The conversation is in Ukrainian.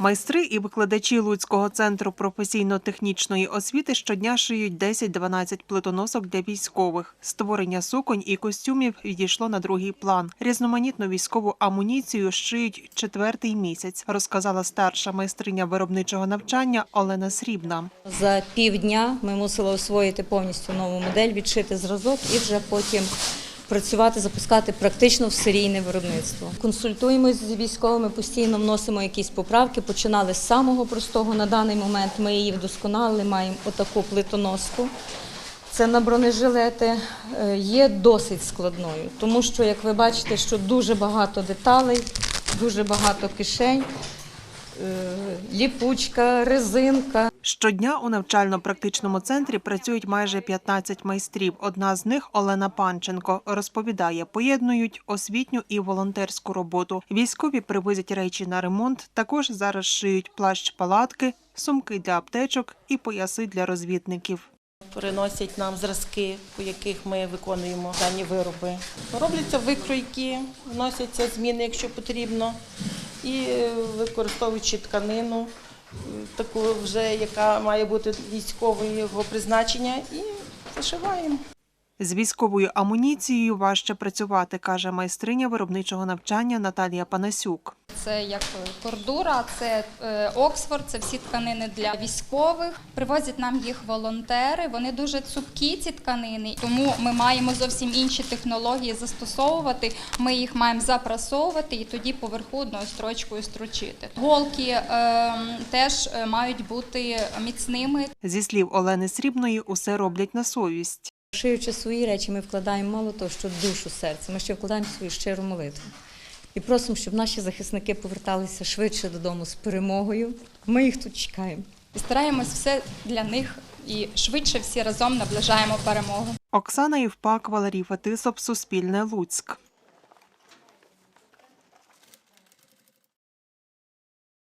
Майстри і викладачі Луцького центру професійно-технічної освіти щодня шиють 10-12 плитоносок для військових. Створення суконь і костюмів відійшло на другий план. Різноманітну військову амуніцію шиють четвертий місяць, розказала старша майстриня виробничого навчання Олена Срібна. За півдня ми мусили освоїти повністю нову модель, відшити зразок і вже потім працювати, запускати практично в серійне виробництво. Консультуємось з військовими, постійно вносимо якісь поправки. Починали з самого простого. На даний момент ми її вдосконалили, маємо отаку плитоноску. Це на бронежилети е, є досить складною, тому що, як ви бачите, що дуже багато деталей, дуже багато кишень, е, ліпучка, резинка. Щодня у навчально-практичному центрі працюють майже 15 майстрів. Одна з них Олена Панченко розповідає, поєднують освітню і волонтерську роботу. Військові привозять речі на ремонт. Також зараз шиють плащ-палатки, сумки для аптечок і пояси для розвідників. Приносять нам зразки, по яких ми виконуємо дані вироби. Робляться викройки, вносяться зміни, якщо потрібно, і е, використовуючи тканину, таку вже, яка має бути військового призначення, і зашиваємо. З військовою амуніцією важче працювати, каже майстриня виробничого навчання Наталія Панасюк. Це як кордура, це е, Оксфорд, це всі тканини для військових. Привозять нам їх волонтери. Вони дуже цупкі, ці тканини, тому ми маємо зовсім інші технології застосовувати. Ми їх маємо запрасовувати і тоді поверху одною строчкою строчити. Голки е, теж е, мають бути міцними. Зі слів Олени Срібної, усе роблять на совість. Шиючи свої речі, ми вкладаємо мало того, що душу, серце. Ми ще вкладаємо свою щиру молитву. І просимо, щоб наші захисники поверталися швидше додому з перемогою. Ми їх тут чекаємо. І стараємось все для них і швидше всі разом наближаємо перемогу. Оксана Євпак, Валерій Фетисов, Суспільне Луцьк.